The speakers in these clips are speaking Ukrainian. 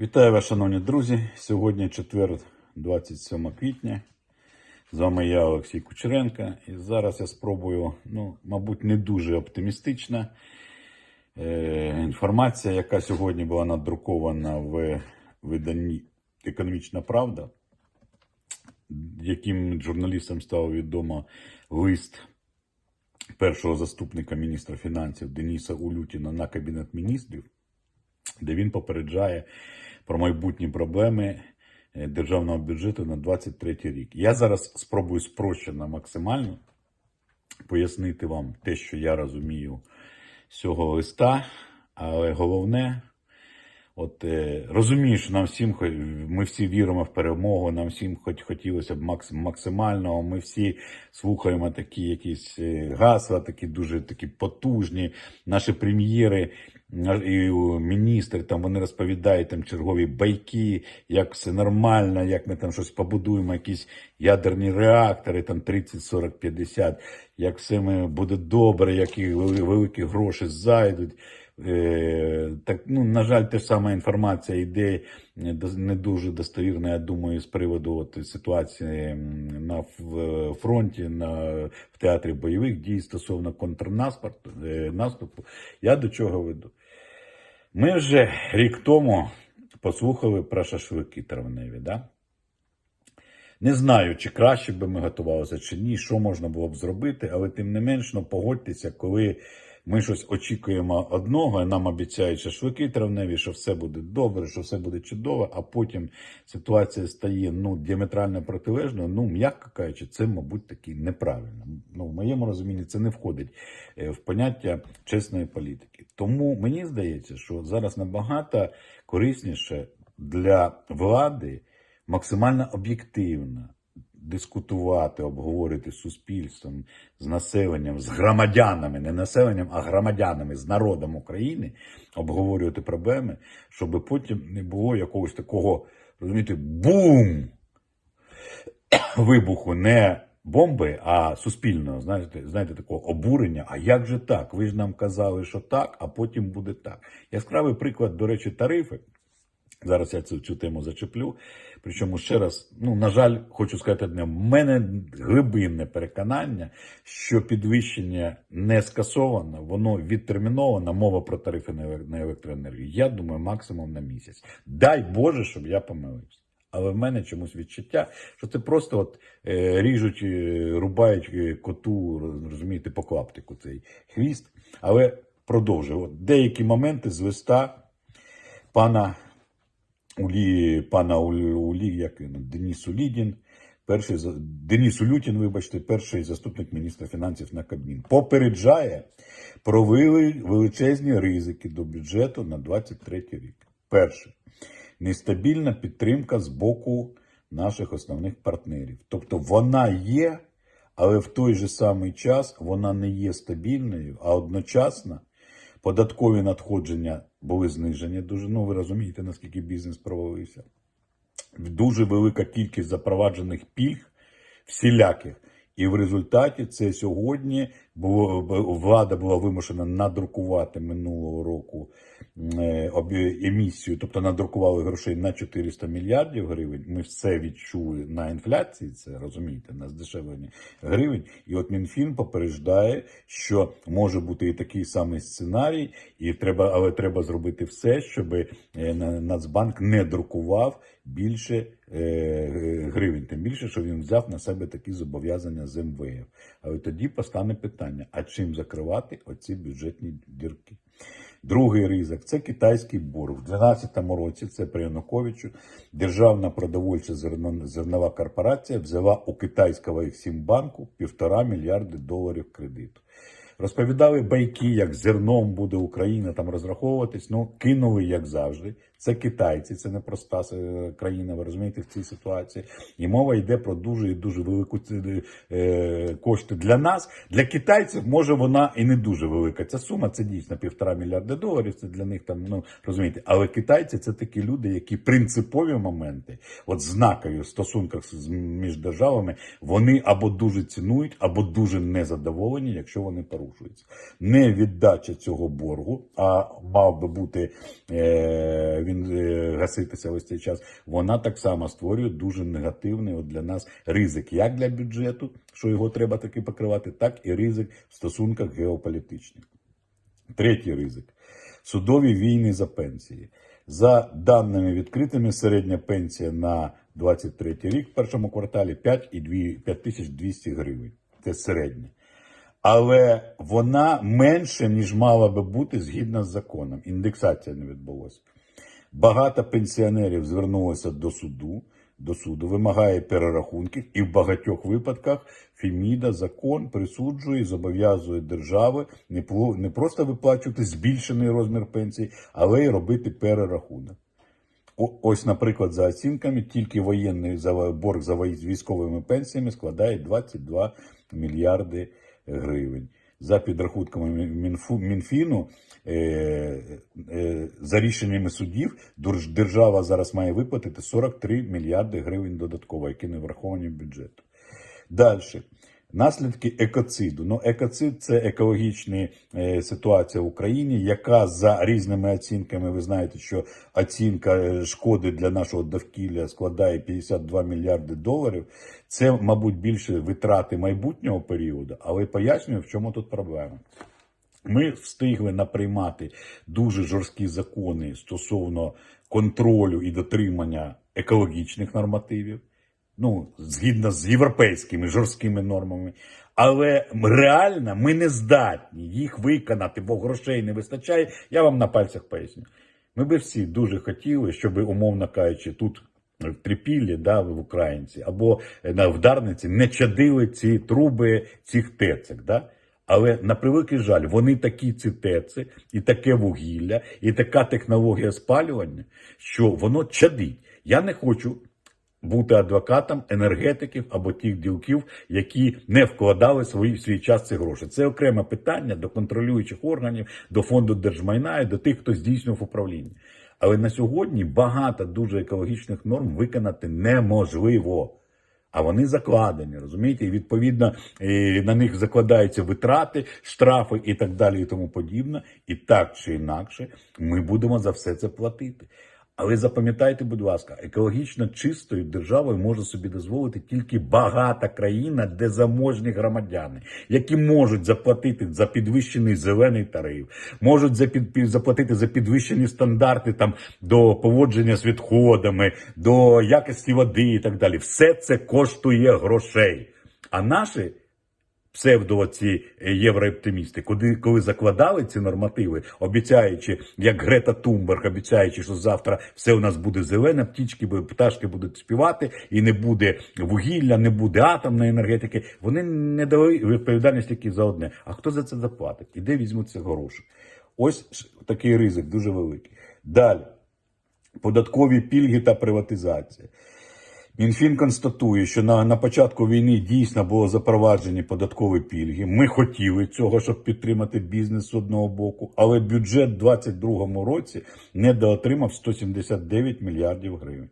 Вітаю вас, шановні друзі. Сьогодні четвер, 27 квітня. З вами я, Олексій Кучеренко. І зараз я спробую, ну, мабуть, не дуже оптимістична е, інформація, яка сьогодні була надрукована в виданні Економічна Правда, яким журналістам стало відомо лист першого заступника міністра фінансів Дениса Улютіна на Кабінет міністрів де він попереджає про майбутні проблеми е, державного бюджету на 23 рік. Я зараз спробую спрощено максимально пояснити вам те, що я розумію з цього листа, але головне. От е, розумію, що нам всім ми всі віримо в перемогу, нам всім хоч хотілося б макс, максимального. Ми всі слухаємо такі якісь е, гасла, такі дуже такі потужні. Наші прем'єри і міністр там вони розповідають там чергові байки, як все нормально, як ми там щось побудуємо, якісь ядерні реактори, там 30, 40, 50, як все ми буде добре, які великі гроші зайдуть. Е, так, ну, на жаль, та ж сама інформація йде не дуже достовірна, я думаю, з приводу от, ситуації на фронті, на, в театрі бойових дій стосовно контрнаступу. е. Я до чого веду? Ми вже рік тому послухали про шашлики травневі, да? Не знаю, чи краще би ми готувалися, чи ні, що можна було б зробити, але тим не менш, ну, погодьтеся, коли ми щось очікуємо одного, і нам обіцяють шашлики травневі, що все буде добре, що все буде чудово, а потім ситуація стає ну, діаметрально протилежною, ну, м'яко кажучи, це, мабуть, таки неправильно. Ну, в моєму розумінні це не входить е, в поняття чесної політики. Тому мені здається, що зараз набагато корисніше для влади максимально об'єктивно дискутувати, обговорити з суспільством, з населенням, з громадянами, не населенням, а громадянами, з народом України, обговорювати проблеми, щоб потім не було якогось такого, розумієте, бум вибуху не бомби, а суспільного, знаєте, знаєте, такого обурення. А як же так? Ви ж нам казали, що так, а потім буде так. Яскравий приклад, до речі, тарифи. Зараз я цю, цю тему зачеплю. Причому ще раз, ну на жаль, хочу сказати одне, в мене глибинне переконання, що підвищення не скасовано, воно відтерміновано. Мова про тарифи на електроенергію. Я думаю, максимум на місяць. Дай Боже, щоб я помилився. Але в мене чомусь відчуття, що це просто от е, ріжуть, е, рубають е, коту, розумієте, по клаптику цей хвіст. Але продовжую. От деякі моменти з листа пана Улі, пана Улі, як він, Деніс Улідін, перший, Деніс Улютін, вибачте, перший заступник міністра фінансів на Кабмін, попереджає про величезні ризики до бюджету на 23 рік. Перше, нестабільна підтримка з боку наших основних партнерів. Тобто вона є, але в той же самий час вона не є стабільною, а одночасно податкові надходження були знижені дуже. Ну, ви розумієте, наскільки бізнес провалився. Дуже велика кількість запроваджених пільг всіляких. І в результаті це сьогодні було влада була вимушена надрукувати минулого року емісію, тобто надрукували грошей на 400 мільярдів гривень. Ми все відчули на інфляції, це розумієте, на здешевленні гривень. І от Мінфін попереджає, що може бути і такий самий сценарій, і треба, але треба зробити все, щоб е, На- Нацбанк не друкував більше е, гривень. Тим більше, що він взяв на себе такі зобов'язання з МВФ. Але тоді постане питання: а чим закривати оці бюджетні дірки? Другий ризик це китайський борг. У 2012 році це при Януковичу державна продовольча зернова корпорація взяла у китайського Ексімбанку півтора мільярди доларів кредиту. Розповідали байки, як зерном буде Україна там розраховуватись. Ну кинули як завжди. Це китайці, це не проста е, країна. Ви розумієте в цій ситуації. І мова йде про дуже і дуже велику е, кошти для нас. Для китайців може вона і не дуже велика. Ця сума це дійсно півтора мільярда доларів. Це для них там ну розумієте. Але китайці це такі люди, які принципові моменти, от знакові в стосунках між державами, вони або дуже цінують, або дуже незадоволені, якщо вони порушують. порушується. Не віддача цього боргу, а мав би бути е, він е, гаситися весь цей час. Вона так само створює дуже негативний от для нас ризик, як для бюджету, що його треба таки покривати, так і ризик в стосунках геополітичних. Третій ризик судові війни за пенсії. За даними відкритими, середня пенсія на 23 рік в першому кварталі 5,2 5200 гривень. Це середня. Але вона менше, ніж мала би бути згідно з законом. Індексація не відбулася. Багато пенсіонерів звернулося до суду, до суду, вимагає перерахунків, і в багатьох випадках Феміда закон присуджує і зобов'язує держави не, просто виплачувати збільшений розмір пенсії, але й робити перерахунок. Ось, наприклад, за оцінками, тільки воєнний борг за військовими пенсіями складає 22 мільярди гривень. За підрахунками Мінфіну, е, е, за рішеннями судів, держ- держава зараз має виплатити 43 мільярди гривень додатково, які не враховані в бюджету. Далі. Наслідки екоциду. Ну, екоцид це екологічна е, ситуація в Україні, яка за різними оцінками, ви знаєте, що оцінка е, шкоди для нашого довкілля складає 52 мільярди доларів. Це, мабуть, більше витрати майбутнього періоду, але пояснюю, в чому тут проблема. Ми встигли наприймати дуже жорсткі закони стосовно контролю і дотримання екологічних нормативів, ну, згідно з європейськими жорсткими нормами. Але реально ми не здатні їх виконати, бо грошей не вистачає. Я вам на пальцях поясню. Ми би всі дуже хотіли, щоб, умовно кажучи, тут в Трипіллі, да, в українці, або на вдарниці не чадили ці труби цих тецек. Да? Але на превеликий жаль, вони такі ці теци, і таке вугілля, і така технологія спалювання, що воно чадить. Я не хочу бути адвокатом енергетиків або тих ділків, які не вкладали свої свій час ці гроші. Це окреме питання до контролюючих органів, до фонду держмайна і до тих, хто здійснював управління. Але на сьогодні багато дуже екологічних норм виконати неможливо. А вони закладені, розумієте? І відповідно на них закладаються витрати, штрафи і так далі, і тому подібне. І так чи інакше, ми будемо за все це платити. Але запам'ятайте, будь ласка, екологічно чистою державою може собі дозволити тільки багата країна, де заможні громадяни, які можуть заплатити за підвищений зелений тариф, можуть заплатити за підвищені стандарти там до поводження з відходами, до якості води і так далі. Все це коштує грошей. А наші псевдо ці єврооптимісти, коли, коли закладали ці нормативи, обіцяючи, як Грета Тумберг, обіцяючи, що завтра все у нас буде зелене, птічки, пташки будуть співати, і не буде вугілля, не буде атомної енергетики. Вони не дали відповідальність тільки за одне. А хто за це заплатить? І де візьмуться гроші? Ось такий ризик дуже великий. Далі. Податкові пільги та приватизація. Мінфін констатує, що на, на початку війни дійсно було запроваджені податкові пільги. Ми хотіли цього, щоб підтримати бізнес з одного боку, але бюджет у 2022 році недоотримав 179 мільярдів гривень.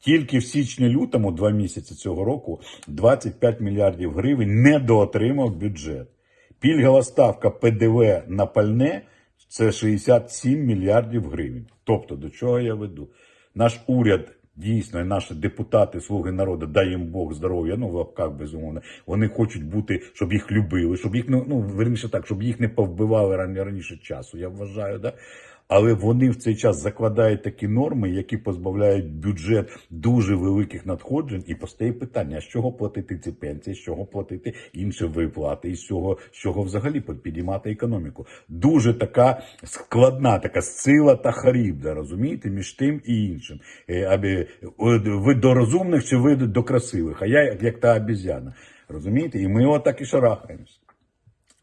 Тільки в січні-лютому, два місяці цього року, 25 мільярдів гривень недоотримав бюджет. Пільгова ставка ПДВ на пальне це 67 мільярдів гривень. Тобто, до чого я веду? Наш уряд. Дійсно, наші депутати, слуги народу, дай їм Бог здоров'я, ну в лапках безумовно. Вони хочуть бути, щоб їх любили, щоб їх ну, ну верніше так, щоб їх не повбивали ран- раніше часу. Я вважаю, да. Але вони в цей час закладають такі норми, які позбавляють бюджет дуже великих надходжень, і постає питання: з чого платити ці пенсії, з чого платити інші виплати, і з чого, з чого взагалі підіймати економіку. Дуже така складна, така сила та харібда, розумієте, між тим і іншим. Е, Аби ви до розумних чи ви до красивих, а я як, та обізяна. Розумієте? І ми отак і шарахаємося.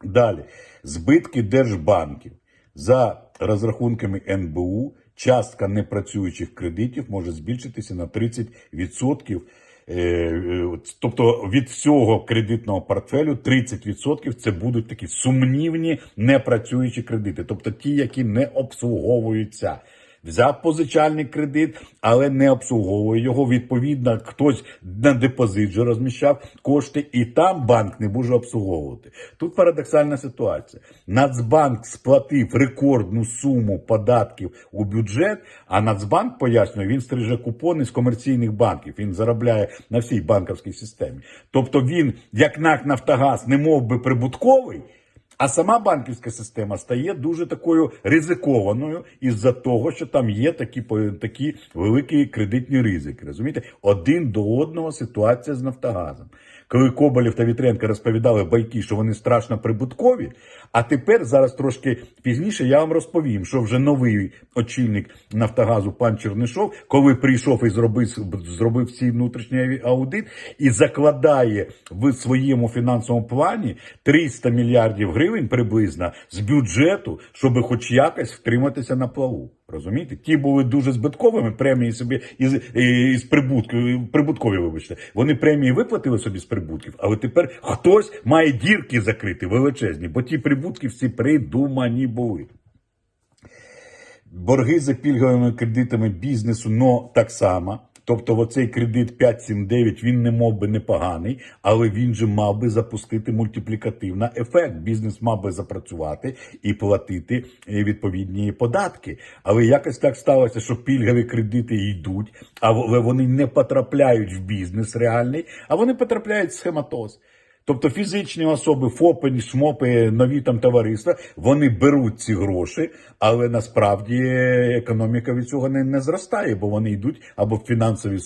Далі, збитки держбанків. За розрахунками НБУ, частка непрацюючих кредитів може збільшитися на 30%. Е, е, Тобто від всього кредитного портфелю 30% це будуть такі сумнівні непрацюючі кредити, тобто ті, які не обслуговуються. Взяв позичальний кредит, але не обслуговує його. Відповідно, хтось на депозит же розміщав кошти, і там банк не може обслуговувати. Тут парадоксальна ситуація. Нацбанк сплатив рекордну суму податків у бюджет, а Нацбанк пояснює, він стриже купони з комерційних банків. Він заробляє на всій банківській системі. Тобто він, як НАК Нафтогаз, не мов би прибутковий. А сама банківська система стає дуже такою ризикованою із-за того, що там є такі, такі великі кредитні ризики. Розумієте, один до одного ситуація з Нафтогазом. Коли Коболєв та Вітренко розповідали байки, що вони страшно прибуткові, а тепер зараз трошки пізніше я вам розповім, що вже новий очільник Нафтогазу пан Чернишов, коли прийшов і зробив, зробив свій внутрішній аудит і закладає в своєму фінансовому плані 300 мільярдів гривень приблизно з бюджету, щоб хоч якось втриматися на плаву. Розумієте? Ті були дуже збитковими премії собі із, із прибутків, прибуткові, вибачте. Вони премії виплатили собі з прибутків, але тепер хтось має дірки закрити величезні, бо ті прибутки всі придумані були. Борги за пільговими кредитами бізнесу, но так само. Тобто, оцей кредит 579, він не мов би непоганий, але він же мав би запустити мультиплікативний ефект. Бізнес мав би запрацювати і платити е, відповідні податки. Але якось так сталося, що пільгові кредити йдуть, але вони не потрапляють в бізнес реальний, а вони потрапляють в схематоз. Тобто фізичні особи, ФОПи, ШМОПи, нові там товариства, вони беруть ці гроші, але насправді економіка від цього не, не зростає, бо вони йдуть або в фінансові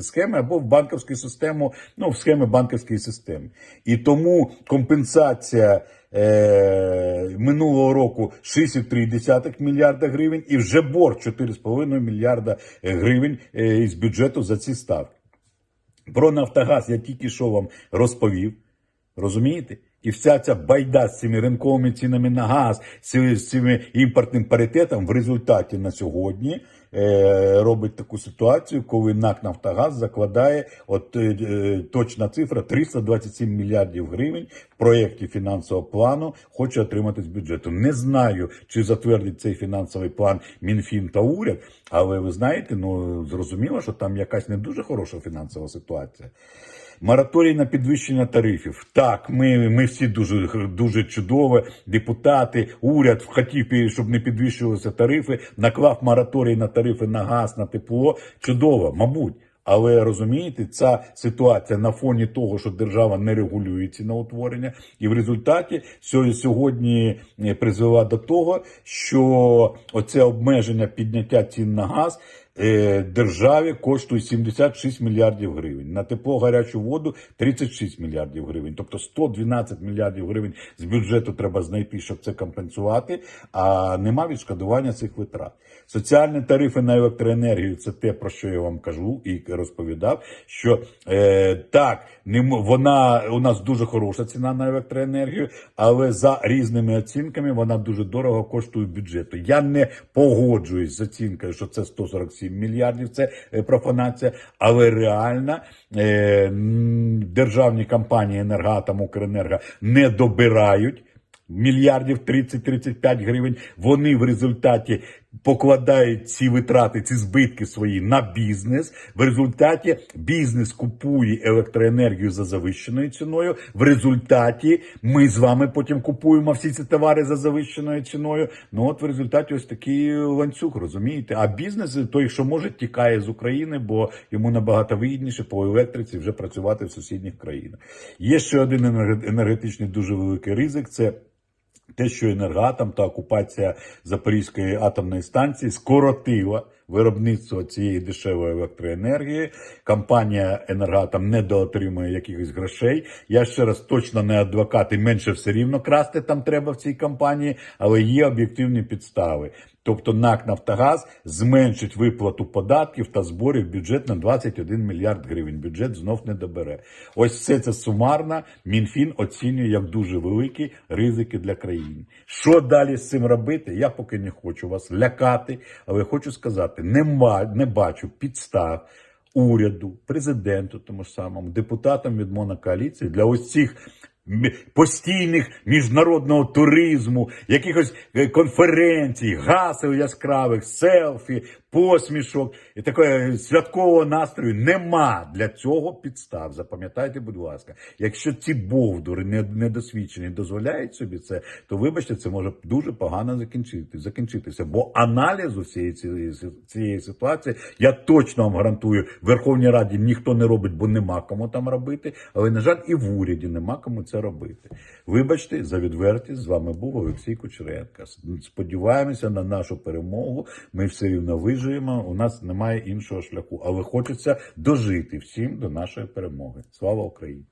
схеми, або в банківську систему, ну в схеми банківської системи. І тому компенсація. Е, минулого року 6,3 мільярда гривень і вже борг 4,5 мільярда гривень е, із бюджету за ці ставки. Про Нафтогаз я тільки що вам розповів. Розумієте? І вся ця байда з цими ринковими цінами на газ, з, цими імпортним паритетом в результаті на сьогодні е, робить таку ситуацію, коли НАК Нафтогаз закладає от, е, е, точна цифра 327 мільярдів гривень в проєкті фінансового плану хоче отримати з бюджету. Не знаю, чи затвердить цей фінансовий план Мінфін та уряд, але ви знаєте, ну зрозуміло, що там якась не дуже хороша фінансова ситуація. Мораторій на підвищення тарифів. Так, ми, ми всі дуже, дуже чудово. Депутати, уряд хотів, щоб не підвищувалися тарифи, наклав мораторій на тарифи на газ, на тепло. Чудово, мабуть. Але розумієте, ця ситуація на фоні того, що держава не регулює ціноутворення, і в результаті сьо- сьогодні е, призвела до того, що оце обмеження підняття цін на газ державі коштує 76 мільярдів гривень. На тепло гарячу воду 36 мільярдів гривень. Тобто 112 мільярдів гривень з бюджету треба знайти, щоб це компенсувати. А нема відшкодування цих витрат. Соціальні тарифи на електроенергію це те, про що я вам кажу і розповідав. Що е, так, не вона у нас дуже хороша ціна на електроенергію, але за різними оцінками вона дуже дорого коштує бюджету. Я не погоджуюсь з оцінкою, що це 147 мільярдів. Це е, профанація, але реально е, державні компанії «Енергоатом», «Укренерго» не добирають мільярдів 30-35 гривень. Вони в результаті покладають ці витрати, ці збитки свої на бізнес. В результаті бізнес купує електроенергію за завищеною ціною. В результаті ми з вами потім купуємо всі ці товари за завищеною ціною. Ну от в результаті ось такий ланцюг, розумієте? А бізнес, той, що може, тікає з України, бо йому набагато вигідніше по електриці вже працювати в сусідніх країнах. Є ще один енерге- енергетичний дуже великий ризик. Це те, що енергатом та окупація Запорізької атомної станції скоротила виробництво цієї дешевої електроенергії. Компанія енергоатом не доотримує якихось грошей. Я ще раз точно не адвокат і менше все рівно красти там треба в цій компанії, але є об'єктивні підстави. Тобто НАК Нафтогаз зменшить виплату податків та зборів бюджет на 21 мільярд гривень. Бюджет знов не добере. Ось все це сумарно. Мінфін оцінює як дуже великі ризики для країни. Що далі з цим робити? Я поки не хочу вас лякати, але хочу сказати: нема, не бачу підстав уряду, президенту, тому самому, депутатам від монокоаліції для ось цих постійних міжнародного туризму, якихось е, конференцій, гасел яскравих, селфі, посмішок і такого святкового настрою нема для цього підстав. Запам'ятайте, будь ласка, якщо ці бовдури недосвідчені дозволяють собі це, то вибачте, це може дуже погано закінчити, закінчитися. Бо аналізу всієї цієї, цієї ситуації я точно вам гарантую, в Верховній Раді ніхто не робить, бо нема кому там робити. Але на жаль, і в уряді нема кому це робити. Вибачте за відвертість. З вами був Олексій Кучеренко. Сподіваємося на нашу перемогу. Ми все рівно виживемо. У нас немає іншого шляху, але хочеться дожити всім до нашої перемоги. Слава Україні!